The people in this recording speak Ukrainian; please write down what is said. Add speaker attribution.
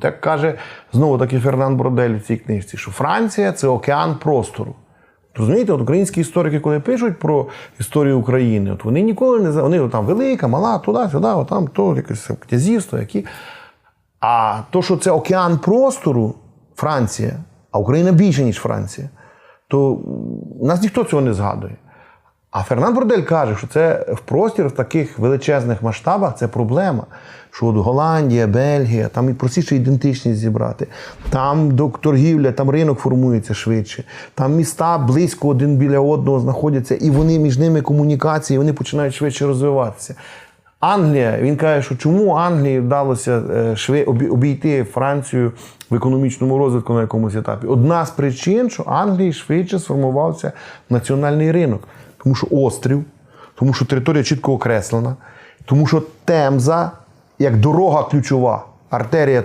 Speaker 1: От як каже знову таки Фернан Бродель в цій книжці, що Франція це океан простору. Розумієте, от українські історики, коли пишуть про історію України, от вони ніколи не вони там велика, мала, туди, сюди, там то якесь князівство, які. А то, що це океан простору, Франція, а Україна більше, ніж Франція, то нас ніхто цього не згадує. А Фернанд Бордель каже, що це в простір в таких величезних масштабах це проблема. Що от Голландія, Бельгія, там і простіше ідентичність зібрати. Там торгівля, там ринок формується швидше. Там міста близько один біля одного знаходяться, і вони між ними комунікації, вони починають швидше розвиватися. Англія, він каже, що чому Англії вдалося е, обійти Францію в економічному розвитку на якомусь етапі. Одна з причин, що Англії швидше сформувався національний ринок, тому що острів, тому що територія чітко окреслена, тому що Темза як дорога ключова, артерія